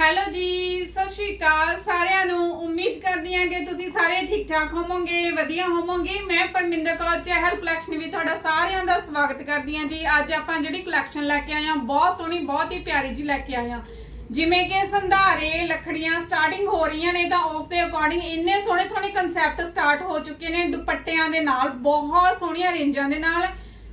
Hello ਜੀ, ਸਤਿ ਸ਼੍ਰੀ ਅਕਾਲ ਸਾਰਿਆਂ ਨੂੰ। ਉਮੀਦ ਕਰਦੀ ਹਾਂ ਕਿ ਤੁਸੀਂ ਸਾਰੇ ਠੀਕ ਠਾਕ ਹੋਵੋਗੇ, ਵਧੀਆ ਹੋਵੋਗੇ। ਮੈਂ ਪਰਮਿੰਦਰ ਕੌਰ ਚਹਿਲ ਕਲੈਕਸ਼ਨ ਵੀ ਤੁਹਾਡਾ ਸਾਰਿਆਂ ਦਾ ਸਵਾਗਤ ਕਰਦੀ ਹਾਂ ਜੀ। ਅੱਜ ਆਪਾਂ ਜਿਹੜੀ ਕਲੈਕਸ਼ਨ ਲੈ ਕੇ ਆਏ ਹਾਂ, ਬਹੁਤ ਸੋਹਣੀ, ਬਹੁਤ ਹੀ ਪਿਆਰੀ ਜੀ ਲੈ ਕੇ ਆਏ ਹਾਂ। ਜਿਵੇਂ ਕਿ ਸੰਧਾਰੇ ਲੱਖੜੀਆਂ ਸਟਾਰਟਿੰਗ ਹੋ ਰਹੀਆਂ ਨੇ, ਤਾਂ ਉਸ ਦੇ ਅਕੋਰਡਿੰਗ ਇੰਨੇ ਸੋਹਣੇ ਸੋਹਣੇ ਕਨਸੈਪਟ ਸਟਾਰਟ ਹੋ ਚੁੱਕੇ ਨੇ। ਦੁਪੱਟਿਆਂ ਦੇ ਨਾਲ, ਬਹੁਤ ਸੋਹਣੀਆਂ ਰੇਂਜਾਂ ਦੇ ਨਾਲ।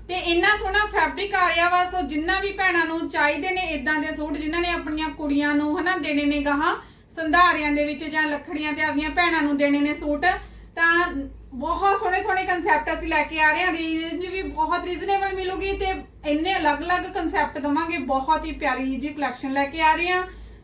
ਤੇ ਇੰਨਾ ਸੋਹਣਾ ਫੈਬਰਿਕ ਆ ਰਿਹਾ ਵਾ, ਸੋ ਜਿੰਨਾ ਵੀ ਭੈਣਾਂ ਨੂੰ ਚਾਹੀਦੇ ਨੇ ਇਦਾਂ ਦੇ ਸੂਟ, ਜਿਨ੍ਹਾਂ ਨੇ ਆਪਣੀਆਂ ਕੁੜੀਆਂ ਨੂੰ ਹਨਾ ਦੇਣੇ ਨੇ ਗਾਹਾਂ, ਸੰਧਾਰਿਆਂ ਦੇ ਵਿੱਚ ਜਾਂ ਲੱਖੜੀਆਂ ਤੇ ਆਪਣੀਆਂ ਭੈਣਾਂ ਨੂੰ ਦੇਣੇ ਨੇ ਸੂਟ, ਤਾਂ ਬਹੁਤ ਸੋਹਣੇ ਸੋਹਣੇ ਕਨਸੈਪਟ ਅਸੀਂ ਲੈ ਕੇ ਆ ਰਹੇ ਹਾਂ ਰੇਂਜ ਵੀ ਬਹੁਤ ਰੀਜ਼ਨੇਬਲ ਮਿਲੂਗੀ ਤੇ ਇੰਨੇ ਅਲੱਗ-ਅਲੱਗ ਕਨਸੈਪਟ ਦਵਾਂਗੇ, ਬਹੁਤ ਹੀ ਪਿਆਰੀ ਜੀ ਕਲੈਕਸ਼ਨ ਲੈ ਕੇ ਆ ਰਹੇ ਹਾਂ।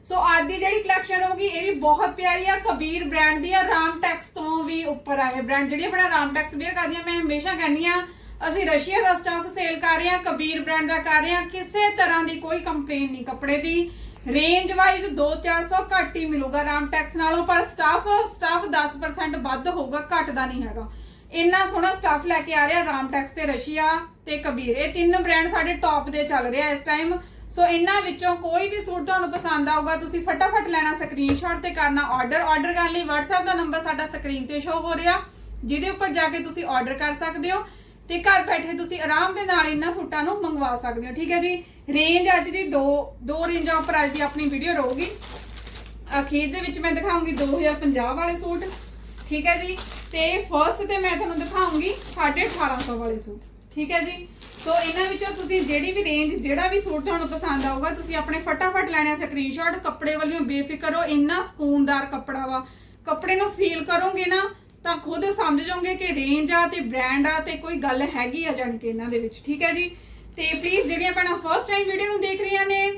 ਸੋ ਅੱਜ ਦੀ ਜਿਹੜੀ ਕਲੈਕਸ਼ਨ ਹੋਊਗੀ, ਇਹ ਵੀ ਬਹੁਤ ਪਿਆਰੀ ਆ, ਕਬੀਰ ਬ੍ਰਾਂਡ ਦੀ ਆ, ਰਾਮ ਟੈਕਸ ਤੋਂ ਵੀ ਉੱਪਰ ਆਏ ਬ੍ਰਾਂਡ ਜਿਹੜੀ ਆਪਣਾ ਰਾਮ ਟੈਕਸ ਵੀਅਰ ਕਰਦੀਆਂ, ਮੈਂ ਹਮੇਸ਼ਾ ਕਹਿੰਦੀ ਆ ਅਸੀਂ ਰਸ਼ੀਆ ਦਾ ਸਟਾਫ ਸੇਲ ਕਰ ਰਹੇ ਹਾਂ, ਕਬੀਰ ਬ੍ਰਾਂਡ ਦਾ ਕਰ ਰਹੇ ਹਾਂ। ਕਿਸੇ ਤਰ੍ਹਾਂ ਦੀ ਕੋਈ ਕੰਪਲੇਨ ਨਹੀਂ ਕੱਪੜੇ ਦੀ। ਰੇਂਜ ਵਾਈਜ਼ 2-400 ਘੱਟ ਹੀ ਮਿਲੂਗਾ ਰਾਮਟੈਕਸ ਨਾਲੋਂ, ਪਰ ਸਟਾਫ ਸਟਾਫ 10% ਵੱਧ ਹੋਊਗਾ, ਘੱਟ ਦਾ ਨਹੀਂ ਹੈਗਾ। ਇੰਨਾ ਸੋਹਣਾ ਸਟਾਫ ਲੈ ਕੇ ਆ ਰਿਹਾ ਰਾਮਟੈਕਸ ਤੇ ਰਸ਼ੀਆ ਤੇ ਕਬੀਰ। ਇਹ ਤਿੰਨ ਬ੍ਰਾਂਡ ਸਾਡੇ ਟੌਪ ਦੇ ਚੱਲ ਰਿਹਾ ਇਸ ਟਾਈਮ ਸੋ ਇਹਨਾਂ ਵਿੱਚੋਂ ਕੋਈ ਵੀ ਸੂਟ ਤੁਹਾਨੂੰ ਪਸੰਦ ਆਊਗਾ, ਤੁਸੀਂ ਫਟਾਫਟ ਲੈਣਾ ਸਕਰੀਨਸ਼ਾਟ ਤੇ ਕਰਨਾ ਆਰਡਰ ਆਰਡਰ ਕਰਨ ਲਈ WhatsApp ਦਾ ਨੰਬਰ ਸਾਡਾ ਸਕਰੀਨ ਤੇ ਸ਼ੋ ਹੋ ਰਿਹਾ। ਜਿਹਦੇ ਉੱਪਰ ਜਾ ਕੇ ਤੁਸੀਂ ਆਰਡਰ ਕਰ ਸਕਦੇ ਹੋ। ਤੇ ਘਰ ਬੈਠੇ ਤੁਸੀਂ ਆਰਾਮ ਦੇ ਨਾਲ ਇਹਨਾਂ ਸੂਟਾਂ ਨੂੰ ਮੰਗਵਾ ਸਕਦੇ ਹੋ, ਠੀਕ ਹੈ ਜੀ? ਰੇਂਜ ਅੱਜ ਦੀ ਦੋ ਦੋ ਰੇਂਜਾਂ ਉੱਪਰ ਅੱਜ ਦੀ ਆਪਣੀ ਵੀਡੀਓ ਰਹੂਗੀ। ਅਖੀਰ ਦੇ ਵਿੱਚ ਮੈਂ ਦਿਖਾਉਂਗੀ 2050 ਵਾਲੇ ਸੂਟ, ਠੀਕ ਹੈ ਜੀ? ਤੇ ਫਰਸਟ ਤੇ ਮੈਂ ਤੁਹਾਨੂੰ ਦਿਖਾਉਂਗੀ 1850 ਵਾਲੇ ਸੂਟ, ਠੀਕ ਹੈ ਜੀ? ਸੋ ਇਹਨਾਂ ਵਿੱਚੋਂ ਤੁਸੀਂ ਜਿਹੜੀ ਵੀ ਰੇਂਜ ਜਿਹੜਾ ਵੀ ਸੂਟ ਤੁਹਾਨੂੰ ਪਸੰਦ ਆਊਗਾ, ਤੁਸੀਂ ਆਪਣੇ ਫਟਾਫਟ ਲੈਣਾ ਸਕਰੀਨਸ਼ਾਟ ਕੱਪੜੇ ਵੱਲੋਂ ਬੇਫਿਕਰ ਹੋ ਇੰਨਾ ਸਕੂਨਦਾਰ ਕੱਪੜਾ ਵਾ। ਕੱਪੜੇ ਨੂੰ ਫੀਲ ਕਰੋਗੇ ਨਾ ਤਾਂ ਖੁਦ ਸਮਝ ਜਾਓਗੇ ਕਿ ਰੇਂਜ ਆ ਤੇ ਬ੍ਰਾਂਡ ਆ ਤੇ ਕੋਈ ਗੱਲ ਹੈਗੀ ਆ ਜਾਣ ਕੇ ਇਹਨਾਂ ਦੇ ਵਿੱਚ, ਠੀਕ ਹੈ ਜੀ? ਤੇ ਪਲੀਜ਼ ਜਿਹੜੀਆਂ ਭੈਣਾਂ ਫਰਸਟ ਟਾਈਮ ਵੀਡੀਓ ਨੂੰ ਦੇਖ ਰਹੀਆਂ ਨੇ,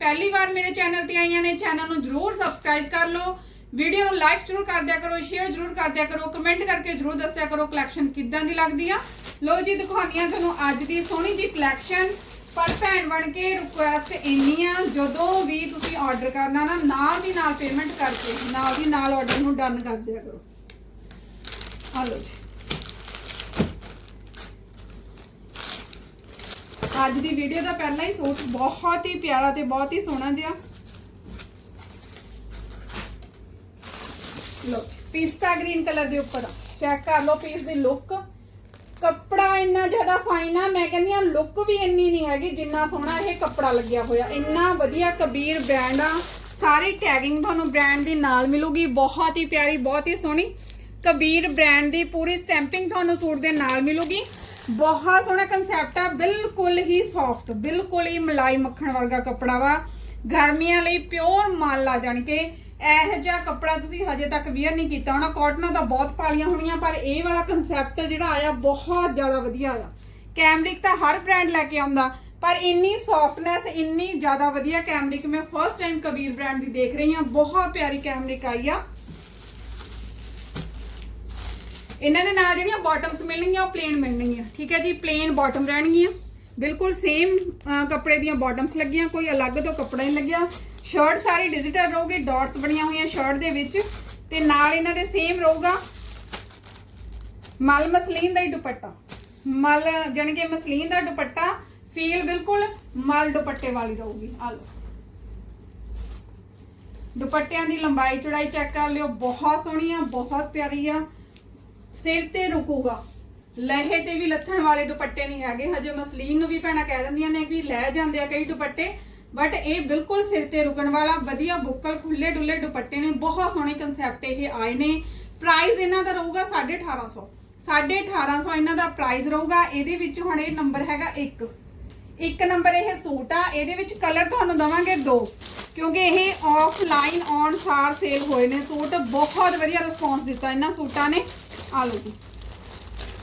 ਪਹਿਲੀ ਵਾਰ ਮੇਰੇ ਚੈਨਲ ਤੇ ਆਈਆਂ ਨੇ ਚੈਨਲ ਨੂੰ ਜਰੂਰ ਸਬਸਕ੍ਰਾਈਬ ਕਰ ਲਓ। ਵੀਡੀਓ ਨੂੰ ਲਾਈਕ ਜਰੂਰ ਕਰ ਦਿਆ ਕਰੋ ਸ਼ੇਅਰ ਜਰੂਰ ਕਰ ਦਿਆ ਕਰੋ ਕਮੈਂਟ ਕਰਕੇ ਜਰੂਰ ਦੱਸਿਆ ਕਰੋ ਕਲੈਕਸ਼ਨ ਕਿੱਦਾਂ ਦੀ ਲੱਗਦੀ ਆ। ਲੋ ਜੀ, ਦਿਖਾਉਂਦੀ ਆ ਤੁਹਾਨੂੰ ਅੱਜ ਦੀ ਸੋਹਣੀ ਜੀ ਕਲੈਕਸ਼ਨ ਪਰ ਭੈਣ ਬਣ ਕੇ ਰਿਕੁਐਸਟ ਇੰਨੀ ਆ, ਜਦੋਂ ਵੀ ਤੁਸੀਂ ਆਰਡਰ ਕਰਨਾ ਨਾ, ਨਾਲ ਦੀ ਨਾਲ ਪੇਮੈਂਟ ਕਰਕੇ, ਨਾਲ ਦੀ ਨਾਲ ਆਰਡਰ ਨੂੰ ਡਨ ਕਰ ਦਿਆ ਕਰੋ। ਆ ਲਓ ਜੀ। ਅੱਜ ਦੀ ਵੀਡੀਓ ਦਾ ਪਹਿਲਾ ਹੀ ਸੂਟ ਬਹੁਤ ਹੀ ਪਿਆਰਾ ਤੇ ਬਹੁਤ ਹੀ ਸੋਹਣਾ ਜਿਹਾ। ਲੋ ਪਿਸਤਾ ਗ੍ਰੀਨ ਕਲਰ ਦੇ ਉੱਪਰ ਚੈੱਕ ਕਰ ਲਓ ਪੀਸ ਦੀ ਲੁੱਕ ਕੱਪੜਾ ਇੰਨਾ ਜ਼ਿਆਦਾ ਫਾਈਨ ਆ, ਮੈਂ ਕਹਿੰਦੀ ਆ ਲੁੱਕ ਵੀ ਇੰਨੀ ਨਹੀਂ ਹੈਗੀ, ਜਿੰਨਾ ਸੋਹਣਾ ਇਹ ਕੱਪੜਾ ਲੱਗਿਆ ਹੋਇਆ। ਇੰਨਾ ਵਧੀਆ ਕਬੀਰ ਬ੍ਰਾਂਡ ਆ। ਸਾਰੀ ਟੈਗਿੰਗ ਤੁਹਾਨੂੰ ਬ੍ਰਾਂਡ ਦੀ ਨਾਲ ਮਿਲੂਗੀ। ਬਹੁਤ ਹੀ ਪਿਆਰੀ, ਬਹੁਤ ਹੀ ਸੋਹਣੀ। ਕਬੀਰ ਬ੍ਰਾਂਡ ਦੀ ਪੂਰੀ ਸਟੈਂਪਿੰਗ ਤੁਹਾਨੂੰ ਸੂਟ ਦੇ ਨਾਲ ਮਿਲੂਗੀ। ਬਹੁਤ ਸੋਹਣਾ ਕਨਸੈਪਟ ਆ, ਬਿਲਕੁਲ ਹੀ ਸੌਫਟ ਬਿਲਕੁਲ ਹੀ ਮਲਾਈ ਮੱਖਣ ਵਰਗਾ ਕੱਪੜਾ ਵਾ। ਗਰਮੀਆਂ ਲਈ ਪਿਓਰ ਮਾਲ ਆ ਜਾਣ ਕੇ ਇਹ ਜਿਹਾ ਕੱਪੜਾ ਤੁਸੀਂ ਹਜੇ ਤੱਕ ਵੀਅਰ ਨਹੀਂ ਕੀਤਾ ਹੋਣਾ। ਕਾਟਨਾਂ ਦਾ ਬਹੁਤ ਪਾਲੀਆਂ ਹੋਣੀਆਂ, ਪਰ ਇਹ ਵਾਲਾ ਕਨਸੈਪਟ ਜਿਹੜਾ ਆਇਆ ਬਹੁਤ ਜ਼ਿਆਦਾ ਵਧੀਆ ਆ। ਕੈਮਰਿਕ ਤਾਂ ਹਰ ਬ੍ਰਾਂਡ ਲੈ ਕੇ ਆਉਂਦਾ, ਪਰ ਇੰਨੀ ਸੌਫਟਨੈਸ ਇੰਨੀ ਜ਼ਿਆਦਾ ਵਧੀਆ ਕੈਮਰਿਕ ਮੈਂ ਫਰਸਟ ਟਾਈਮ ਕਬੀਰ ਬ੍ਰਾਂਡ ਦੀ ਦੇਖ ਰਹੀ ਹਾਂ। ਬਹੁਤ ਪਿਆਰੀ ਕੈਮਰਿਕ ਆਈ ਆ। ਇਹਨਾਂ ਦੇ ਨਾਲ ਜਿਹੜੀਆਂ ਬਾਟਮਸ ਮਿਲਣਗੀਆਂ, ਉਹ ਪਲੇਨ ਮਿਲਣਗੀਆਂ। ਠੀਕ ਹੈ ਜੀ? ਪਲੇਨ ਬਾਟਮ ਰਹਿਣਗੀਆਂ। ਬਿਲਕੁਲ ਸੇਮ ਕੱਪੜੇ ਦੀਆਂ ਬਾਟਮਸ ਲੱਗੀਆਂ, ਕੋਈ ਅਲੱਗ ਤੋਂ ਕੱਪੜਾ ਨਹੀਂ ਲੱਗਿਆ। ਸ਼ਰਟ ਸਾਰੀ ਡਿਜੀਟਲ ਰਹੂਗੀ ਡਾਟਸ ਬਣੀਆਂ ਹੋਈਆਂ ਸ਼ਰਟ ਦੇ ਵਿੱਚ। ਤੇ ਨਾਲ ਇਹਨਾਂ ਦੇ ਸੇਮ ਰਹੂਗਾ ਮਲ ਮਸਲੀਨ ਦਾ ਹੀ ਦੁਪੱਟਾ। ਮਲ, ਜਾਣੀ ਕਿ ਮਸਲੀਨ ਦਾ ਦੁਪੱਟਾ ਫੀਲ ਬਿਲਕੁਲ ਮਲ ਦੁਪੱਟੇ ਵਾਲੀ ਰਹੂਗੀ। ਆ ਲਓ। ਦੁਪੱਟਿਆਂ ਦੀ ਲੰਬਾਈ ਚੌੜਾਈ ਚੈੱਕ ਕਰ ਲਿਓ। ਬਹੁਤ ਸੋਹਣੀ ਆ, ਬਹੁਤ ਪਿਆਰੀ ਆ। ਸਿਰ ਤੇ ਰੁਕੂਗਾ। ਲਹਿੇ ਤੇ ਵੀ ਲੱਥਣ ਵਾਲੇ ਦੁਪੱਟੇ ਨਹੀਂ ਹੈਗੇ। ਹਜੇ ਮਸਲੀਨ ਨੂੰ ਵੀ ਭੈਣਾਂ ਕਹਿ ਦਿੰਦੀਆਂ ਨੇ ਕਿ ਲੈ ਜਾਂਦੇ ਆ ਕਈ ਦੁਪੱਟੇ ਬਟ ਇਹ ਬਿਲਕੁਲ ਸਿਰ ਤੇ ਰੁਕਣ ਵਾਲਾ ਵਧੀਆ ਬੁੱਕਲ ਖੁੱਲੇ ਡੁੱਲੇ ਦੁਪੱਟੇ ਨੇ। ਬਹੁਤ ਸੋਹਣੇ ਕਨਸੈਪਟ ਇਹ ਆਏ ਨੇ। ਪ੍ਰਾਈਸ ਇਹਨਾਂ ਦਾ ਰਹੂਗਾ 1850 1850 ਇਹਨਾਂ ਦਾ ਪ੍ਰਾਈਸ ਰਹੂਗਾ। ਇਹਦੇ ਵਿੱਚ ਹੁਣ ਇਹ ਨੰਬਰ ਹੈਗਾ 1 ਇੱਕ ਨੰਬਰ ਇਹ ਸੂਟ ਆ। ਇਹਦੇ ਵਿੱਚ ਕਲਰ ਤੁਹਾਨੂੰ ਦਵਾਂਗੇ ਦੋ। ਕਿਉਂਕਿ ਇਹ ਆਫਲਾਈਨ ਔਨ ਸਾਰ ਸੇਲ ਹੋਏ ਨੇ ਸੂਟ। ਬਹੁਤ ਵਧੀਆ ਰਿਸਪੌਂਸ ਦਿੱਤਾ ਇਹਨਾਂ ਸੂਟਾਂ ਨੇ। ਆ ਲਓ ਜੀ।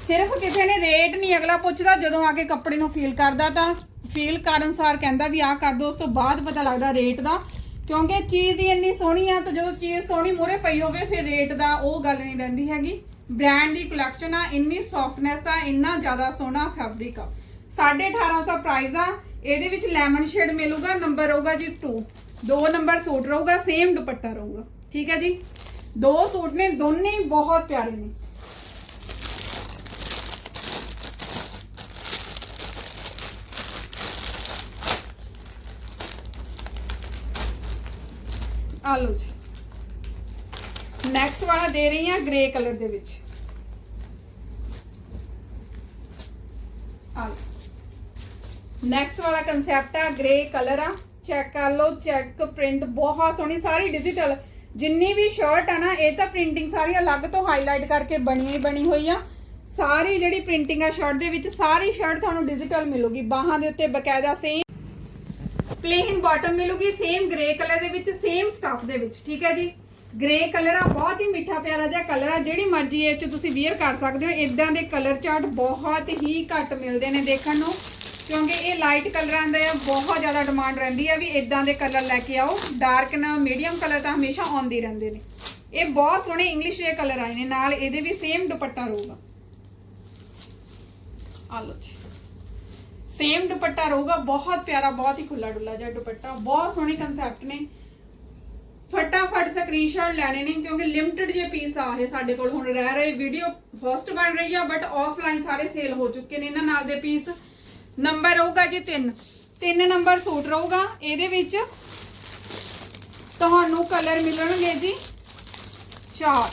ਸਿਰਫ ਕਿਸੇ ਨੇ ਰੇਟ ਨਹੀਂ, ਅਗਲਾ ਪੁੱਛਦਾ ਜਦੋਂ ਆ ਕੇ ਕੱਪੜੇ ਨੂੰ ਫੀਲ ਕਰਦਾ ਤਾਂ। ਫੀਲ ਕਰਨ ਕਹਿੰਦਾ ਵੀ ਆਹ ਕਰ ਦੋ, ਉਸ ਤੋਂ ਬਾਅਦ ਪਤਾ ਲੱਗਦਾ ਰੇਟ ਦਾ। ਕਿਉਂਕਿ ਚੀਜ਼ ਹੀ ਇੰਨੀ ਸੋਹਣੀ ਆ ਤਾਂ ਜਦੋਂ ਚੀਜ਼ ਸੋਹਣੀ ਮੂਰੇ ਪਈ ਹੋਵੇ, ਫਿਰ ਰੇਟ ਦਾ ਉਹ ਗੱਲ ਨਹੀਂ ਰਹਿੰਦੀ ਹੈਗੀ। ਬ੍ਰਾਂਡ ਦੀ ਕਲੈਕਸ਼ਨ ਆ, ਇੰਨੀ ਸੌਫਟਨੈਸ ਆ, ਇੰਨਾ ਜ਼ਿਆਦਾ ਸੋਹਣਾ ਫੈਬਰਿਕ ਆ। 1850 ਪ੍ਰਾਈਸ ਆ, ਇਹਦੇ ਵਿੱਚ ਲੈਮਨ ਸ਼ੇਡ ਮਿਲੂਗਾ ਨੰਬਰ ਹੋਊਗਾ ਜੀ 2 ਦੋ ਨੰਬਰ ਸੂਟ ਰਹੂਗਾ ਸੇਮ ਦੁਪੱਟਾ ਰਹੂਗਾ। ਠੀਕ ਹੈ ਜੀ? ਦੋ ਸੂਟ ਨੇ, ਦੋਨੇ ਬਹੁਤ ਪਿਆਰੇ ਨੇ। ਆ ਲਓ ਜੀ। ਨੈਕਸਟ ਵਾਲਾ ਦੇ ਰਹੀ ਹਾਂ ਗ੍ਰੇ ਕਲਰ ਦੇ ਵਿੱਚ। ਆ ਨੈਕਸਟ ਵਾਲਾ ਕਨਸੈਪਟ ਆ ਗ੍ਰੇ ਕਲਰ ਆ। ਚੈੱਕ ਕਰ ਲਓ ਚੈੱਕ ਪ੍ਰਿੰਟ ਬਹੁਤ ਸੋਹਣੀ, ਸਾਰੀ ਡਿਜੀਟਲ ਜਿੰਨੀ ਵੀ ਸ਼ਰਟ ਆ ਨਾ, ਇਹ ਤਾਂ ਪ੍ਰਿੰਟਿੰਗ ਸਾਰੀ ਅਲੱਗ ਤੋਂ ਹਾਈਲਾਈਟ ਕਰਕੇ ਬਣੀ ਹੀ ਬਣੀ ਹੋਈ ਆ। ਸਾਰੀ ਜਿਹੜੀ ਪ੍ਰਿੰਟਿੰਗ ਆ ਸ਼ਰਟ ਦੇ ਵਿੱਚ, ਸਾਰੀ ਸ਼ਰਟ ਤੁਹਾਨੂੰ ਡਿਜੀਟਲ ਮਿਲੂਗੀ। ਬਾਹਾਂ ਦੇ ਉੱਤੇ ਬਕਾਇਦਾ ਸੇਮ ਪਲੇਨ ਬਾਟਮ ਮਿਲੂਗੀ ਸੇਮ ਗ੍ਰੇ ਕਲਰ ਦੇ ਵਿੱਚ ਸੇਮ ਸਟਫ ਦੇ ਵਿੱਚ, ਠੀਕ ਹੈ ਜੀ? ਗ੍ਰੇ ਕਲਰ ਆ, ਬਹੁਤ ਹੀ ਮਿੱਠਾ ਪਿਆਰਾ ਜਿਹਾ ਕਲਰ ਆ, ਜਿਹੜੀ ਮਰਜ਼ੀ ਇਹ ਚ ਤੁਸੀਂ ਵੇਅਰ ਕਰ ਸਕਦੇ ਹੋ ਇਦਾਂ ਦੇ ਕਲਰ ਚਾਰਟ ਬਹੁਤ ਹੀ ਘੱਟ ਮਿਲਦੇ ਨੇ ਦੇਖਣ ਨੂੰ, ਕਿਉਂਕਿ ਇਹ ਲਾਈਟ ਕਲਰਾਂ ਦੇ ਬਹੁਤ ਜ਼ਿਆਦਾ ਡਿਮਾਂਡ ਰਹਿੰਦੀ ਆ ਵੀ ਇਦਾਂ ਦੇ ਕਲਰ ਲੈ ਕੇ ਆਓ ਡਾਰਕ ਨਾ ਮੀਡੀਅਮ ਕਲਰ ਤਾਂ ਹਮੇਸ਼ਾ ਆਉਂਦੇ ਰਹਿੰਦੇ ਨੇ। ਇਹ ਬਹੁਤ ਸੋਹਣੇ ਇੰਗਲਿਸ਼ ਦੇ ਕਲਰ ਆਏ ਨੇ, ਨਾਲ ਇਹਦੇ ਵੀ ਸੇਮ ਦੁਪੱਟਾ ਰਹੂਗਾ। ਆ ਲਓ ਜੀ। ਸੇਮ ਦੁਪੱਟਾ ਰਹੂਗਾ, ਬਹੁਤ ਪਿਆਰਾ, ਬਹੁਤ ਹੀ ਖੁੱਲਾ ਡੁੱਲਾ ਜਿਹਾ ਦੁਪੱਟਾ, ਬਹੁਤ ਸੋਹਣੇ ਕਨਸੈਪਟ ਨੇ। ਫਟਾਫਟ ਸਕਰੀਨਸ਼ਾਟ ਲੈਣੇ ਨੇ, ਕਿਉਂਕਿ ਲਿਮਟਿਡ ਜੇ ਪੀਸ ਆ ਇਹ ਸਾਡੇ ਕੋਲ ਹੁਣ ਰਹਿ ਰਹੇ ਵੀਡੀਓ ਫਸਟ ਬਣ ਰਹੀ ਆ ਬਟ ਆਫਲਾਈਨ ਸਾਰੇ ਸੇਲ ਹੋ ਚੁੱਕੇ ਨੇ ਇਹਨਾਂ ਨਾਲ ਦੇ ਪੀਸ ਨੰਬਰ ਰਹੂਗਾ ਜੀ 3 3 ਨੰਬਰ ਸੂਟ ਰਹੂਗਾ, ਇਹਦੇ ਵਿੱਚ ਤੁਹਾਨੂੰ ਕਲਰ ਮਿਲਣਗੇ ਜੀ ਚਾਰ।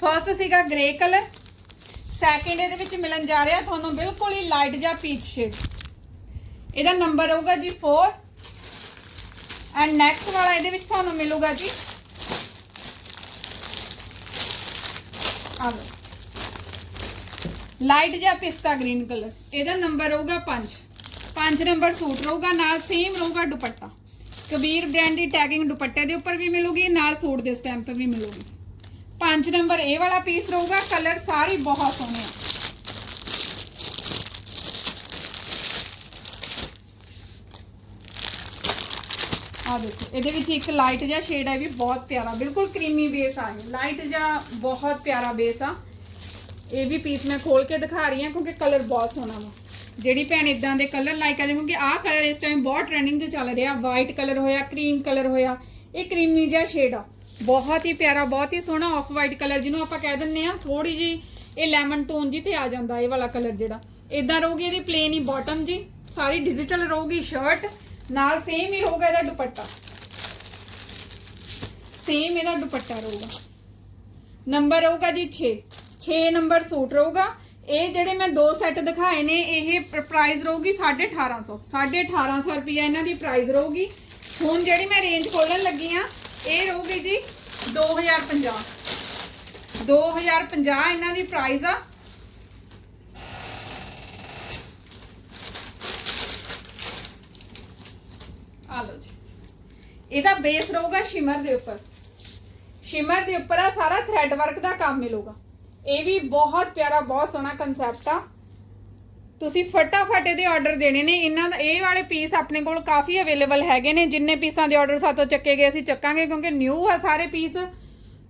ਫਰਸਟ ਸੀਗਾ ਗ੍ਰੇ ਕਲਰ ਸੈਕਿੰਡ ਇਹਦੇ ਵਿੱਚ ਮਿਲਣ ਜਾ ਰਿਹਾ, ਤੁਹਾਨੂੰ ਬਿਲਕੁਲ ਹੀ ਲਾਈਟ ਜਾਂ ਪੀਚ ਸ਼ੇਡ ਇਹਦਾ ਨੰਬਰ ਰਹੂਗਾ ਜੀ 4 ਐਂਡ ਨੈਕਸਟ ਵਾਲਾ ਇਹਦੇ ਵਿੱਚ ਤੁਹਾਨੂੰ ਮਿਲੂਗਾ ਜੀ। ਆ ਲਓ। ਲਾਈਟ ਜਾਂ ਪਿਸਤਾ ਗ੍ਰੀਨ ਕਲਰ ਇਹਦਾ ਨੰਬਰ ਹੋਊਗਾ 5 5 ਨੰਬਰ ਸੂਟ ਰਹੂਗਾ, ਨਾਲ ਸੇਮ ਰਹੂਗਾ ਦੁਪੱਟਾ। ਕਬੀਰ ਬ੍ਰਾਂਡ ਦੀ ਟੈਗਿੰਗ ਦੁਪੱਟੇ ਦੇ ਉੱਪਰ ਵੀ ਮਿਲੂਗੀ, ਨਾਲ ਸੂਟ ਦੇ ਸਟੈਂਪ ਵੀ ਮਿਲੂਗੀ। 5 ਨੰਬਰ, ਇਹ ਵਾਲਾ ਪੀਸ ਰਹੂਗਾ ਕਲਰ ਸਾਰੇ ਬਹੁਤ ਸੋਹਣੇ ਆ। ਆ ਦੇਖੋ, ਇਹਦੇ ਵਿੱਚ ਇੱਕ ਲਾਈਟ ਜਿਹਾ ਸ਼ੇਡ ਹੈ ਵੀ ਬਹੁਤ ਪਿਆਰਾ, ਬਿਲਕੁਲ ਕਰੀਮੀ ਬੇਸ ਆ ਇਹ। ਲਾਈਟ ਜਿਹਾ ਬਹੁਤ ਪਿਆਰਾ ਬੇਸ ਆ। ਇਹ ਵੀ ਪੀਸ ਮੈਂ ਖੋਲ ਕੇ ਦਿਖਾ ਰਹੀ ਹਾਂ, ਕਿਉਂਕਿ ਕਲਰ ਬਹੁਤ ਸੋਹਣਾ ਵਾ। ਜਿਹੜੀ ਭੈਣ ਇਦਾਂ ਦੇ ਕਲਰ ਲਾਈਕ ਕਰਦੇ ਕਿਉਂਕਿ ਆਹ ਕਲਰ ਇਸ ਟਾਈਮ ਬਹੁਤ ਟ੍ਰੈਂਡਿੰਗ 'ਚ ਚੱਲ ਰਿਹਾ। ਵਾਈਟ ਕਲਰ ਹੋਇਆ ਕਰੀਮ ਕਲਰ ਹੋਇਆ, ਇਹ ਕਰੀਮੀ ਜਿਹਾ ਸ਼ੇਡ ਆ। ਬਹੁਤ ਹੀ ਪਿਆਰਾ, ਬਹੁਤ ਹੀ ਸੋਹਣਾ ਆਫ ਵਾਈਟ ਕਲਰ ਜਿਹਨੂੰ ਆਪਾਂ ਕਹਿ ਦਿੰਨੇ ਆ ਥੋੜੀ ਜੀ ਇਹ ਲੈਮਨ ਟੋਨ ਜੀ ਤੇ ਆ ਜਾਂਦਾ ਇਹ ਵਾਲਾ ਕਲਰ ਜਿਹੜਾ। ਇਦਾਂ ਰਹੂਗੀ ਇਹਦੀ ਪਲੇਨ ਹੀ ਬਾਟਮ ਜੀ ਸਾਰੀ ਡਿਜੀਟਲ ਰਹੂਗੀ ਸ਼ਰਟ ਨਾਲ ਸੇਮ ਹੀ ਰਹੂਗਾ ਇਹਦਾ ਦੁਪੱਟਾ। ਸੇਮ ਇਹਦਾ ਦੁਪੱਟਾ ਰਹੂਗਾ। ਨੰਬਰ ਰਹੂਗਾ ਜੀ 6 6 ਨੰਬਰ ਸੂਟ ਰਹੂਗਾ। ਇਹ ਜਿਹੜੇ ਮੈਂ ਦੋ ਸੈੱਟ ਦਿਖਾਏ ਨੇ, ਇਹ ਪ੍ਰਾਈਸ ਰਹੂਗੀ 1850 1850 ਰੁਪਿਆ ਇਹਨਾਂ ਦੀ ਪ੍ਰਾਈਸ ਰਹੂਗੀ। ਹੁਣ ਜਿਹੜੀ ਮੈਂ ਰੇਂਜ ਖੋਲਣ ਲੱਗੀ ਆ ਇਹ ਰਹੂਗੀ ਜੀ 2050 2050 ਇਹਨਾਂ ਦੀ ਪ੍ਰਾਈਸ ਆ। ਆ ਲਓ ਜੀ। ਇਹਦਾ ਬੇਸ ਰਹੂਗਾ ਸ਼ਿਮਰ ਦੇ ਉੱਪਰ। ਸ਼ਿਮਰ ਦੇ ਉੱਪਰ ਆ ਸਾਰਾ ਥ੍ਰੈਡ ਵਰਕ ਦਾ ਕੰਮ ਮਿਲੂਗਾ। ਇਹ ਵੀ ਬਹੁਤ ਪਿਆਰਾ, ਬਹੁਤ ਸੋਹਣਾ ਕਨਸੈਪਟ ਆ। ਤੁਸੀਂ ਫਟਾਫਟ ਇਹਦੇ ਆਰਡਰ ਦੇਣੇ ਨੇ। ਇਹਨਾਂ ਦਾ ਇਹ ਵਾਲੇ ਪੀਸ ਆਪਣੇ ਕੋਲ ਕਾਫੀ ਅਵੇਲੇਬਲ ਹੈਗੇ ਨੇ। ਜਿੰਨੇ ਪੀਸਾਂ ਦੇ ਆਰਡਰ ਸਾਤੋਂ ਚੱਕੇ ਗਏ, ਅਸੀਂ ਚੱਕਾਂਗੇ ਕਿਉਂਕਿ ਨਿਊ ਆ ਸਾਰੇ ਪੀਸ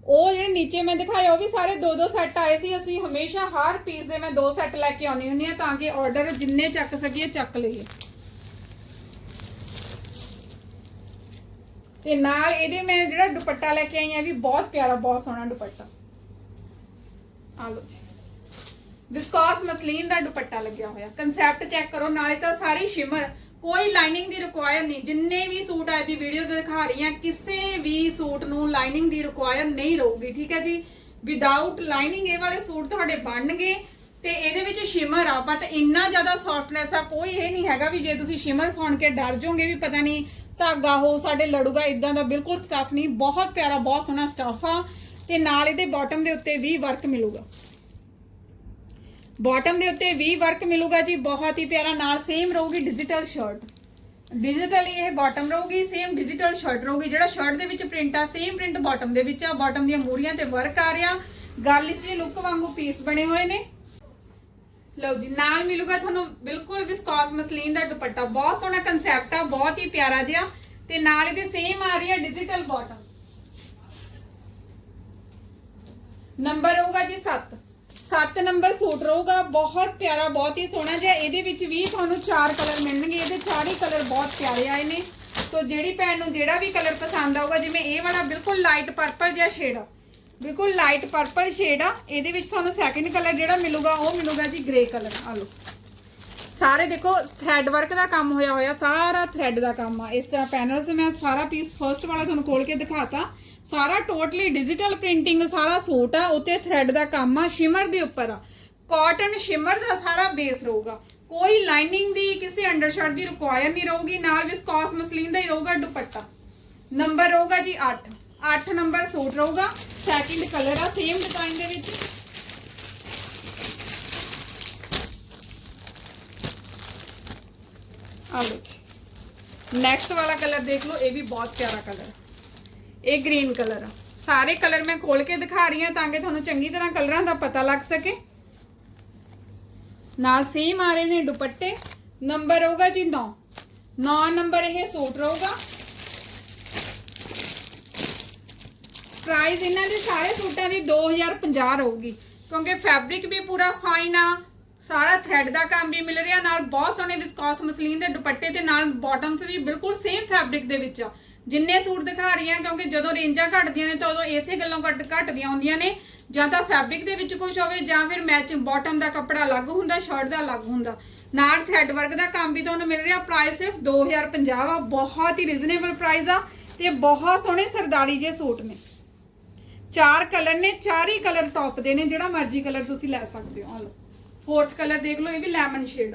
ਉਹ ਜਿਹੜੇ ਨੀਚੇ ਮੈਂ ਦਿਖਾਏ, ਉਹ ਵੀ ਸਾਰੇ ਦੋ ਦੋ ਸੈੱਟ ਆਏ ਸੀ। ਅਸੀਂ ਹਮੇਸ਼ਾ ਹਰ ਪੀਸ ਦੇ ਮੈਂ ਦੋ ਸੈੱਟ ਲੈ ਕੇ ਆਉਣੀ ਹੁੰਦੀ ਆ ਤਾਂ ਕਿ ਆਰਡਰ ਜਿੰਨੇ ਚੱਕ ਸਕੀਏ, ਚੱਕ ਲਈਏ। ਤੇ ਨਾਲ ਇਹਦੇ ਮੈਂ ਜਿਹੜਾ ਦੁਪੱਟਾ ਲੈ ਕੇ ਆਈ ਆ ਵੀ ਬਹੁਤ ਪਿਆਰਾ, ਬਹੁਤ ਸੋਹਣਾ ਦੁਪੱਟਾ। ਆ ਲਓ ਜੀ। ਵਿਸਕੋਸ ਮਸਲੀਨ ਦਾ ਦੁਪੱਟਾ ਲੱਗਿਆ ਹੋਇਆ। ਕਨਸੈਪਟ ਚੈੱਕ ਕਰੋ, ਨਾਲੇ ਤਾਂ ਸਾਰੀ ਸ਼ਿਮਰ ਕੋਈ ਲਾਈਨਿੰਗ ਦੀ ਰਿਕੁਆਇਰ ਨਹੀਂ। ਜਿੰਨੇ ਵੀ ਸੂਟ ਅੱਜ ਦੀ ਵੀਡੀਓ ਤੇ ਦਿਖਾ ਰਹੀ ਹਾਂ, ਕਿਸੇ ਵੀ ਸੂਟ ਨੂੰ ਲਾਈਨਿੰਗ ਦੀ ਰਿਕੁਆਇਰ ਨਹੀਂ ਰਹੂਗੀ, ਠੀਕ ਹੈ ਜੀ? ਵਿਦਆਊਟ ਲਾਈਨਿੰਗ ਇਹ ਵਾਲੇ ਸੂਟ ਤੁਹਾਡੇ ਬਣਨਗੇ ਤੇ ਇਹਦੇ ਵਿੱਚ ਸ਼ਿਮਰ ਆ ਬਟ ਇੰਨਾ ਜ਼ਿਆਦਾ ਸੌਫਟਨੈਸ ਆ, ਕੋਈ ਇਹ ਨਹੀਂ ਹੈਗਾ ਵੀ ਜੇ ਤੁਸੀਂ ਸ਼ਿਮਰ ਸੁਣ ਕੇ ਡਰ ਜਾਓਗੇ ਵੀ ਪਤਾ ਨਹੀਂ ਧਾਗਾ ਹੋ, ਸਾਡੇ ਲੜੂਗਾ ਇਦਾਂ ਦਾ ਬਿਲਕੁਲ ਸਟਫ ਨਹੀਂ। ਬਹੁਤ ਪਿਆਰਾ, ਬਹੁਤ ਸੋਹਣਾ ਸਟਫ ਆ ਤੇ ਨਾਲ ਇਹਦੇ ਬਾਟਮ ਦੇ ਉੱਤੇ ਵੀ ਵਰਕ ਮਿਲੂਗਾ। ਬਾਟਮ ਦੇ ਉੱਤੇ ਵੀ ਵਰਕ ਮਿਲੂਗਾ ਜੀ, ਬਹੁਤ ਹੀ ਪਿਆਰਾ ਨਾਲ ਸੇਮ ਰਹੂਗੀ ਡਿਜੀਟਲ ਸ਼ਰਟ ਡਿਜੀਟਲ ਇਹ ਬਾਟਮ ਰਹੂਗੀ ਸੇਮ ਡਿਜੀਟਲ ਸ਼ਰਟ ਰਹੂਗੀ। ਜਿਹੜਾ ਸ਼ਰਟ ਦੇ ਵਿੱਚ ਪ੍ਰਿੰਟ ਆ ਸੇਮ ਪ੍ਰਿੰਟ ਬਾਟਮ ਦੇ ਵਿੱਚ ਆ। ਬਾਟਮ ਦੀਆਂ ਮੂਰੀਆਂ ਤੇ ਵਰਕ ਆ ਰਿਹਾ। ਗਾਰਲਿਸ਼ ਜੀ ਲੁੱਕ ਵਾਂਗੂ ਪੀਸ ਬਣੇ ਹੋਏ ਨੇ। ਲਓ ਜੀ, ਨਾਲ ਮਿਲੂਗਾ ਤੁਹਾਨੂੰ ਬਿਲਕੁਲ ਵਿਸਕੋਸ ਮਸਲੀਨ ਦਾ ਦੁਪੱਟਾ। ਬਹੁਤ ਸੋਹਣਾ ਕਨਸੈਪਟ ਆ, ਬਹੁਤ ਹੀ ਪਿਆਰਾ ਜਿਹਾ। ਤੇ ਨਾਲ ਇਹਦੇ ਸੇਮ ਆ ਰਹੀ ਆ ਡਿਜੀਟਲ ਬਾਟਮ ਨੰਬਰ ਹੋਊਗਾ ਜੀ 7 7 ਨੰਬਰ ਸੂਟ ਰਹੂਗਾ। ਬਹੁਤ ਪਿਆਰਾ, ਬਹੁਤ ਹੀ ਸੋਹਣਾ ਜਿਹਾ। ਇਹਦੇ ਵਿੱਚ ਵੀ ਤੁਹਾਨੂੰ ਚਾਰ ਕਲਰ ਮਿਲਣਗੇ। ਇਹਦੇ ਚਾਰੇ ਕਲਰ ਬਹੁਤ ਪਿਆਰੇ ਆਏ ਨੇ। ਸੋ ਜਿਹੜੀ ਭੈਣ ਨੂੰ ਜਿਹੜਾ ਵੀ ਕਲਰ ਪਸੰਦ ਆਊਗਾ, ਜਿਵੇਂ ਇਹ ਵਾਲਾ ਬਿਲਕੁਲ ਲਾਈਟ ਪਰਪਲ ਜਿਹਾ ਸ਼ੇਡ ਆ। ਬਿਲਕੁਲ ਲਾਈਟ ਪਰਪਲ ਸ਼ੇਡ ਆ। ਇਹਦੇ ਵਿੱਚ ਤੁਹਾਨੂੰ ਸੈਕਿੰਡ ਕਲਰ ਜਿਹੜਾ ਮਿਲੂਗਾ, ਉਹ ਮਿਲੂਗਾ ਜੀ ਗ੍ਰੇ ਕਲਰ। ਆ ਲਓ। ਸਾਰੇ ਦੇਖੋ ਥ੍ਰੈਡ ਵਰਕ ਦਾ ਕੰਮ ਹੋਇਆ ਹੋਇਆ, ਸਾਰਾ ਥ੍ਰੈਡ ਦਾ ਕੰਮ ਆ। ਇਸ ਤਰ੍ਹਾਂ ਪੈਨਲਸ ਮੈਂ ਸਾਰਾ ਪੀਸ ਫਰਸਟ ਵਾਲਾ ਤੁਹਾਨੂੰ ਖੋਲ ਕੇ ਦਿਖਾਤਾ। ਸਾਰਾ ਟੋਟਲੀ ਡਿਜੀਟਲ ਪ੍ਰਿੰਟਿੰਗ ਸਾਰਾ ਸੂਟ ਆ, ਉੱਤੇ ਥ੍ਰੈਡ ਦਾ ਕੰਮ ਆ ਸ਼ਿਮਰ ਦੇ ਉੱਪਰ ਆ। ਕਾਟਨ ਸ਼ਿਮਰ ਦਾ ਸਾਰਾ ਬੇਸ ਰਹੂਗਾ। ਕੋਈ ਲਾਈਨਿੰਗ ਦੀ ਕਿਸੇ ਅੰਡਰਸ਼ਰਟ ਦੀ ਰਿਕੁਆਇਰ ਨਹੀਂ ਰਹੂਗੀ, ਨਾਲ ਵਿਸਕੋਸ ਮਸਲੀਨ ਦਾ ਹੀ ਰਹੂਗਾ ਦੁਪੱਟਾ। ਨੰਬਰ ਰਹੂਗਾ ਜੀ 8 8 ਨੰਬਰ ਸੂਟ ਰਹੂਗਾ। ਸੈਕਿੰਡ ਕਲਰ ਆ ਸੇਮ ਡਿਜ਼ਾਈਨ ਦੇ ਵਿੱਚ। ਆ ਲਓ ਜੀ। ਨੈਕਸਟ ਵਾਲਾ ਕਲਰ ਦੇਖ ਲਓ, ਇਹ ਵੀ ਬਹੁਤ ਪਿਆਰਾ ਕਲਰ ਇਹ ਗ੍ਰੀਨ ਕਲਰ ਆ। ਸਾਰੇ ਕਲਰ ਮੈਂ ਖੋਲ ਕੇ ਦਿਖਾ ਰਹੀ ਹਾਂ ਤਾਂ ਕਿ ਤੁਹਾਨੂੰ ਚੰਗੀ ਤਰ੍ਹਾਂ ਕਲਰਾਂ ਦਾ ਪਤਾ ਲੱਗ ਸਕੇ। ਨਾਲ ਸੇਮ ਆ ਰਹੇ ਨੇ ਦੁਪੱਟੇ। ਨੰਬਰ ਹੋਊਗਾ ਜੀ 9 9 ਨੰਬਰ ਇਹ ਸੂਟ ਰਹੂਗਾ। ਪ੍ਰਾਈਸ ਇਹਨਾਂ ਦੇ ਸਾਰੇ ਸੂਟਾਂ ਦੀ 2050 ਰਹੂਗੀ। ਕਿਉਂਕਿ ਫੈਬਰਿਕ ਵੀ ਪੂਰਾ ਫਾਈਨ ਆ। ਸਾਰਾ ਥ੍ਰੈਡ ਦਾ ਕੰਮ ਵੀ ਮਿਲ ਰਿਹਾ, ਨਾਲ ਬਹੁਤ ਸੋਹਣੇ ਵਿਸਕੋਸ ਮਸਲੀਨ ਦੇ ਦੁਪੱਟੇ ਤੇ ਨਾਲ ਬਾਟਮਸ ਵੀ ਬਿਲਕੁਲ ਸੇਮ ਫੈਬਰਿਕ ਦੇ ਵਿੱਚ ਆ। ਜਿੰਨੇ ਸੂਟ ਦਿਖਾ ਰਹੀ ਹਾਂ, ਕਿਉਂਕਿ ਜਦੋਂ ਰੇਂਜਾਂ ਘਟਦੀਆਂ ਨੇ ਤਾਂ ਉਦੋਂ ਇਸੇ ਗੱਲੋਂ ਘਟ ਘਟਦੀਆਂ ਹੁੰਦੀਆਂ ਨੇ। ਜਾਂ ਤਾਂ ਫੈਬਰਿਕ ਦੇ ਵਿੱਚ ਕੁਝ ਹੋਵੇ, ਜਾਂ ਫਿਰ ਮੈਚਿੰਗ ਬਾਟਮ ਦਾ ਕੱਪੜਾ ਅਲੱਗ ਹੁੰਦਾ ਸ਼ਰਟ ਦਾ ਅਲੱਗ ਹੁੰਦਾ। ਨਾਲ ਥ੍ਰੈਡ ਵਰਕ ਦਾ ਕੰਮ ਵੀ ਤੁਹਾਨੂੰ ਮਿਲ ਰਿਹਾ ਪ੍ਰਾਈਸ ਸਿਰਫ 2050 ਆ ਬਹੁਤ ਹੀ ਰੀਜ਼ਨੇਬਲ ਪ੍ਰਾਈਸ ਆ ਤੇ ਬਹੁਤ ਸੋਹਣੇ ਸਰਦਾਰੀ ਜੇ ਸੂਟ ਨੇ। ਚਾਰ ਕਲਰ ਨੇ, ਚਾਰ ਹੀ ਕਲਰ ਟੌਪ ਦੇ ਨੇ, ਜਿਹੜਾ ਮਰਜ਼ੀ ਕਲਰ ਤੁਸੀਂ ਲੈ ਸਕਦੇ ਹੋ। ਆ ਲਓ। ਫੋਰਥ ਕਲਰ ਦੇਖ ਲਓ, ਇਹ ਵੀ ਲੈਮਨ ਸ਼ੇਡ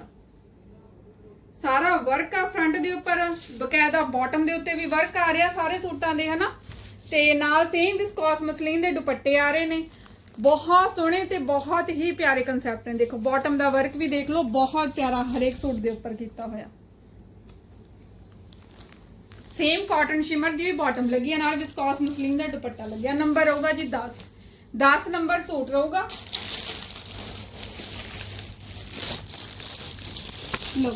ਸਾਰਾ ਵਰਕ ਆ ਫਰੰਟ ਦੇ ਉੱਪਰ, ਬਕਾਇਦਾ ਬਾਟਮ ਦੇ ਉੱਤੇ ਵੀ ਵਰਕ ਆ ਰਿਹਾ ਸਾਰੇ ਸੂਟਾਂ ਦੇ, ਹਨਾ? ਤੇ ਨਾਲ ਸੇਮ ਵਿਸਕੋਸ ਮਸਲੀਨ ਦੇ ਦੁਪੱਟੇ ਆ ਰਹੇ ਨੇ। ਬਹੁਤ ਸੋਹਣੇ ਤੇ ਬਹੁਤ ਹੀ ਪਿਆਰੇ ਕਨਸੈਪਟ ਨੇ। ਦੇਖੋ ਬਾਟਮ ਦਾ ਵਰਕ ਵੀ ਦੇਖ ਲਓ, ਬਹੁਤ ਪਿਆਰਾ ਹਰੇਕ ਸੂਟ ਦੇ ਉੱਪਰ ਕੀਤਾ ਹੋਇਆ। ਸੇਮ ਕਾਟਨ ਸ਼ਿਮਰ ਦੀ ਵੀ ਬਾਟਮ ਲੱਗੀ ਹੈ ਨਾਲ ਵਿਸਕੋਸ ਮਸਲੀਨ ਦਾ ਦੁਪੱਟਾ ਲੱਗਿਆ। ਨੰਬਰ ਹੋਊਗਾ ਜੀ 10 10 ਨੰਬਰ ਸੂਟ ਰਹੂਗਾ। ਲਓ।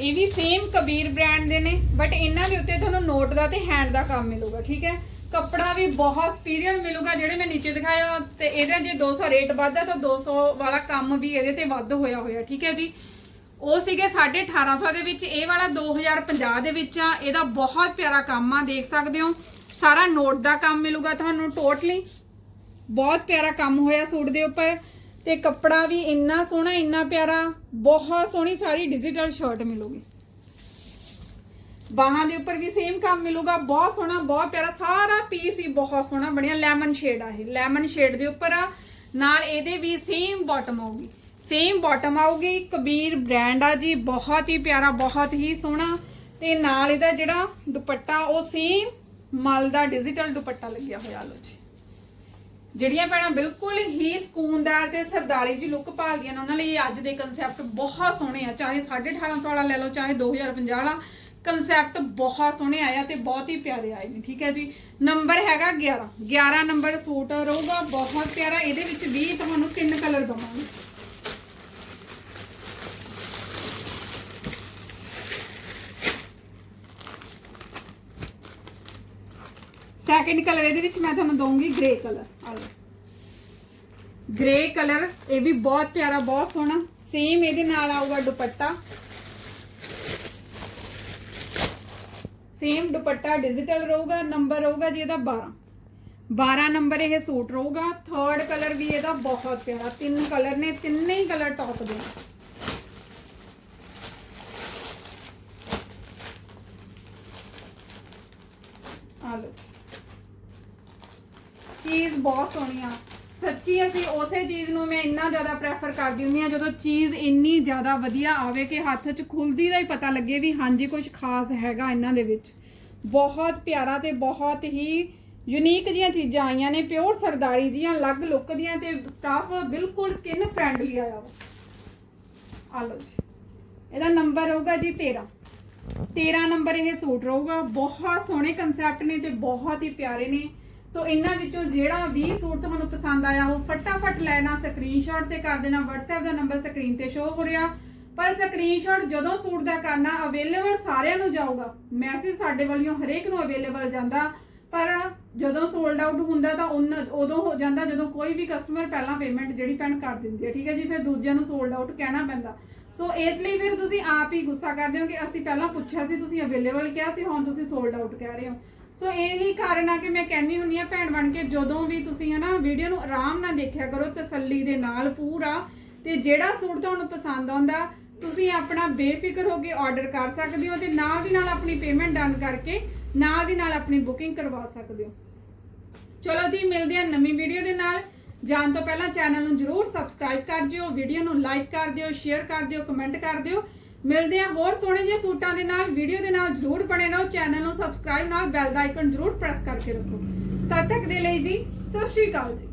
ਇਹ ਵੀ ਸੇਮ ਕਬੀਰ ਬ੍ਰਾਂਡ ਦੇ ਨੇ ਬਟ ਇਹਨਾਂ ਦੇ ਉੱਤੇ ਤੁਹਾਨੂੰ ਨੋਟ ਦਾ ਤੇ ਹੈਂਡ ਦਾ ਕੰਮ ਮਿਲੂਗਾ, ਠੀਕ ਹੈ? ਕੱਪੜਾ ਵੀ ਬਹੁਤ ਸੁਪੀਰੀਅਰ ਮਿਲੂਗਾ, ਜਿਹੜੇ ਮੈਂ ਨੀਚੇ ਦਿਖਾਇਆ, ਤੇ ਇਹਦਾ ਜੇ 200 ਰੇਟ ਵੱਧਦਾ ਤਾਂ 200 ਵਾਲਾ ਕੰਮ ਵੀ ਇਹਦੇ ਤੇ ਵੱਧ ਹੋਇਆ ਹੋਇਆ, ਠੀਕ ਹੈ ਜੀ? ਉਹ ਸੀਗੇ 1850 ਦੇ ਵਿੱਚ, ਇਹ ਵਾਲਾ 2050 ਦੇ ਵਿੱਚ ਆ, ਇਹਦਾ ਬਹੁਤ ਪਿਆਰਾ ਕੰਮ ਆ, ਦੇਖ ਸਕਦੇ ਹੋ। ਸਾਰਾ ਨੋਟ ਦਾ ਕੰਮ ਮਿਲੂਗਾ ਤੁਹਾਨੂੰ ਟੋਟਲੀ ਬਹੁਤ ਪਿਆਰਾ ਕੰਮ ਹੋਇਆ ਸੂਟ ਦੇ ਉੱਪਰ। ਤੇ ਕੱਪੜਾ ਵੀ ਇੰਨਾ ਸੋਹਣਾ, ਇੰਨਾ ਪਿਆਰਾ, ਬਹੁਤ ਸੋਹਣੀ ਸਾਰੀ ਡਿਜੀਟਲ ਸ਼ਰਟ ਮਿਲੂਗੀ। ਬਾਹਾਂ ਦੇ ਉੱਪਰ ਵੀ ਸੇਮ ਕੰਮ ਮਿਲੂਗਾ, ਬਹੁਤ ਸੋਹਣਾ, ਬਹੁਤ ਪਿਆਰਾ, ਸਾਰਾ ਪੀਸ ਹੀ ਬਹੁਤ ਸੋਹਣਾ ਬਣਿਆ ਲੈਮਨ ਸ਼ੇਡ ਆ ਇਹ ਲੈਮਨ ਸ਼ੇਡ ਦੇ ਉੱਪਰ ਆ। ਨਾਲ ਇਹਦੇ ਵੀ ਸੇਮ ਬਾਟਮ ਆਊਗੀ ਸੇਮ ਬਾਟਮ ਆਊਗੀ, ਕਬੀਰ ਬ੍ਰਾਂਡ ਆ ਜੀ, ਬਹੁਤ ਹੀ ਪਿਆਰਾ, ਬਹੁਤ ਹੀ ਸੋਹਣਾ। ਤੇ ਨਾਲ ਇਹਦਾ ਜਿਹੜਾ ਦੁਪੱਟਾ, ਉਹ ਸੇਮ ਮਲ ਦਾ ਡਿਜੀਟਲ ਦੁਪੱਟਾ ਲੱਗਿਆ ਹੋਇਆ ਲੋ ਜੀ। ਜਿਹੜੀਆਂ ਭੈਣਾਂ ਬਿਲਕੁਲ ਹੀ ਸਕੂਨਦਾਰ ਤੇ ਸਰਦਾਰੀ ਜੀ ਲੁੱਕ ਭਾਲਦੀਆਂ ਨੇ, ਉਹਨਾਂ ਲਈ ਅੱਜ ਦੇ ਕਨਸੈਪਟ ਬਹੁਤ ਸੋਹਣੇ ਆ। ਚਾਹੇ 1850 ਵਾਲਾ ਲੈ ਲਓ, ਚਾਹੇ 2050 ਵਾਲਾ ਕਨਸੈਪਟ ਬਹੁਤ ਸੋਹਣੇ ਆਇਆ ਤੇ ਬਹੁਤ ਹੀ ਪਿਆਰੇ ਆਏ ਨੇ, ਠੀਕ ਹੈ ਜੀ? ਨੰਬਰ ਹੈਗਾ 11 11 ਨੰਬਰ ਸੂਟ ਰਹੂਗਾ, ਬਹੁਤ ਪਿਆਰਾ, ਇਹਦੇ ਵਿੱਚ ਵੀ ਤੁਹਾਨੂੰ ਤਿੰਨ ਕਲਰ ਦਵਾਂਗੇ। ਸੈਕਿੰਡ ਕਲਰ ਇਹਦੇ ਵਿੱਚ, ਮੈਂ ਤੁਹਾਨੂੰ ਦਊਂਗੀ ਗ੍ਰੇ ਕਲਰ ਆ ਲਓ ਗ੍ਰੇ ਕਲਰ ਇਹ ਵੀ ਬਹੁਤ ਪਿਆਰਾ, ਬਹੁਤ ਸੋਹਣਾ। ਸੇਮ ਇਹਦੇ ਨਾਲ ਆਊਗਾ ਦੁਪੱਟਾ। ਸੇਮ ਦੁਪੱਟਾ ਡਿਜੀਟਲ ਰਹੂਗਾ ਨੰਬਰ ਰਹੂਗਾ ਜੀ ਇਹਦਾ 12 12 ਨੰਬਰ ਇਹ ਸੂਟ ਰਹੂਗਾ। ਥਰਡ ਕਲਰ ਵੀ ਇਹਦਾ ਬਹੁਤ ਪਿਆਰਾ। ਤਿੰਨ ਕਲਰ ਨੇ, ਤਿੰਨੇ ਹੀ ਕਲਰ ਟੌਪ ਦੇ। ਆ ਲਓ। ਚੀਜ਼ ਬਹੁਤ ਸੋਹਣੀ ਆ। ਸੱਚੀ ਅਸੀਂ ਉਸੇ ਚੀਜ਼ ਨੂੰ ਮੈਂ ਇੰਨਾ ਜ਼ਿਆਦਾ ਪ੍ਰੈਫਰ ਕਰਦੀ ਹੁੰਦੀ ਆ, ਜਦੋਂ ਚੀਜ਼ ਇੰਨੀ ਜ਼ਿਆਦਾ ਵਧੀਆ ਆਵੇ ਕਿ ਹੱਥ 'ਚ ਖੁੱਲਦੀ ਦਾ ਹੀ ਪਤਾ ਲੱਗੇ ਵੀ ਹਾਂਜੀ ਕੁਝ ਖਾਸ ਹੈਗਾ ਇਹਨਾਂ ਦੇ ਵਿੱਚ। ਬਹੁਤ ਪਿਆਰਾ ਤੇ ਬਹੁਤ ਹੀ ਯੂਨੀਕ ਜੀਆਂ ਚੀਜ਼ਾਂ ਆਈਆਂ ਨੇ ਪਿਓਰ ਸਰਦਾਰੀ ਜੀਆਂ, ਅਲੱਗ ਲੁੱਕ ਦੀਆਂ ਤੇ ਸਟਾਫ ਬਿਲਕੁਲ ਸਕਿਨ ਫ੍ਰੈਂਡਲੀ ਆਇਆ ਵਾ ਆ ਲਓ ਜੀ। ਇਹਦਾ ਨੰਬਰ ਹੋਊਗਾ ਜੀ 13 13 ਨੰਬਰ ਇਹ ਸੂਟ ਰਹੂਗਾ। ਬਹੁਤ ਸੋਹਣੇ ਕਨਸੈਪਟ ਨੇ ਤੇ ਬਹੁਤ ਹੀ ਪਿਆਰੇ ਨੇ। ਸੋ ਇਹਨਾਂ ਵਿੱਚੋਂ ਜਿਹੜਾ ਵੀ ਸੂਟ ਤੁਹਾਨੂੰ ਪਸੰਦ ਆਇਆ, ਉਹ ਫਟਾਫਟ ਲੈਣਾ ਸਕਰੀਨਸ਼ਾਟ ਤੇ ਕਰ ਦੇਣਾ। WhatsApp ਦਾ ਨੰਬਰ ਸਕਰੀਨ ਤੇ ਸ਼ੋ ਹੋ ਰਿਹਾ। ਪਰ ਸਕਰੀਨਸ਼ਾਟ ਜਦੋਂ ਸੂਟ ਦਾ ਕਰਨਾ ਅਵੇਲੇਬਲ ਸਾਰਿਆਂ ਨੂੰ ਜਾਊਗਾ। ਮੈਸੇਜ ਸਾਡੇ ਵੱਲੋਂ ਹਰੇਕ ਨੂੰ ਅਵੇਲੇਬਲ ਜਾਂਦਾ। ਪਰ ਜਦੋਂ ਸੋਲਡ ਆਊਟ ਹੁੰਦਾ ਤਾਂ ਉਨ- ਉਦੋਂ ਹੋ ਜਾਂਦਾ ਜਦੋਂ ਕੋਈ ਵੀ ਕਸਟਮਰ ਪਹਿਲਾਂ ਪੇਮੈਂਟ ਜਿਹੜੀ ਪੈਣ ਕਰ ਦਿੰਦੀ ਹੈ। ਠੀਕ ਹੈ ਜੀ, ਫਿਰ ਦੂਜਿਆਂ ਨੂੰ ਸੋਲਡ ਆਊਟ ਕਹਿਣਾ ਪੈਂਦਾ। ਸੋ ਇਸ ਲਈ ਫਿਰ ਤੁਸੀਂ ਆਪ ਹੀ ਗੁੱਸਾ ਕਰਦੇ ਹੋ ਕਿ ਅਸੀਂ ਪਹਿਲਾਂ ਪੁੱਛਿਆ ਸੀ, ਤੁਸੀਂ ਅਵੇਲੇਬਲ ਕਿਹਾ ਸੀ, ਹੁਣ ਤੁਸੀਂ ਸੋਲਡ ਆਊਟ ਕਹਿ ਰਹੇ ਹੋ। ਸੋ ਇਹੀ ਕਾਰਨ ਆ ਕਿ ਮੈਂ ਕਹਿੰਨੀ ਹੁੰਨੀ ਆ ਭੈਣ ਬਣ ਕੇ, ਜਦੋਂ ਵੀ ਤੁਸੀਂ ਹਨਾ ਵੀਡੀਓ ਨੂੰ ਆਰਾਮ ਨਾਲ ਦੇਖਿਆ ਕਰੋ, ਤਸੱਲੀ ਦੇ ਨਾਲ ਪੂਰਾ, ਤੇ ਜਿਹੜਾ ਸੂਟ ਤੁਹਾਨੂੰ ਪਸੰਦ ਆਉਂਦਾ, ਤੁਸੀਂ ਆਪਣਾ ਬੇਫਿਕਰ ਹੋ ਕੇ ਆਰਡਰ ਕਰ ਸਕਦੇ ਹੋ ਤੇ ਨਾਲ ਦੀ ਨਾਲ ਆਪਣੀ ਪੇਮੈਂਟ ਡਨ ਕਰਕੇ, ਨਾਲ ਦੀ ਨਾਲ ਆਪਣੀ ਬੁਕਿੰਗ ਕਰਵਾ ਸਕਦੇ ਹੋ। ਚਲੋ ਜੀ, ਮਿਲਦੇ ਹਾਂ ਨਵੀਂ ਵੀਡੀਓ ਦੇ ਨਾਲ। ਜਾਣ ਤੋਂ ਪਹਿਲਾਂ ਚੈਨਲ ਨੂੰ ਜਰੂਰ ਸਬਸਕ੍ਰਾਈਬ ਕਰ ਦਿਓ ਵੀਡੀਓ ਨੂੰ ਲਾਈਕ ਕਰ ਦਿਓ ਸ਼ੇਅਰ ਕਰ ਦਿਓ ਕਮੈਂਟ ਕਰ ਦਿਓ। ਮਿਲਦੇ ਹਾਂ ਹੋਰ ਸੋਹਣੇ ਜਿਹੇ ਸੂਟਾਂ ਦੇ ਨਾਲ ਵੀਡੀਓ ਦੇ ਨਾਲ ਜਰੂਰ ਬਣੇ ਰਹੋ ਚੈਨਲ ਨੂੰ ਸਬਸਕ੍ਰਾਈਬ ਨਾਲ ਬੈਲ ਦਾ ਆਈਕਨ ਜਰੂਰ ਪ੍ਰੈਸ ਕਰਕੇ ਰੱਖੋ। ਤਦ ਤੱਕ ਦੇ ਲਈ ਜੀ, ਸਤਿ ਸ਼੍ਰੀ ਅਕਾਲ ਜੀ।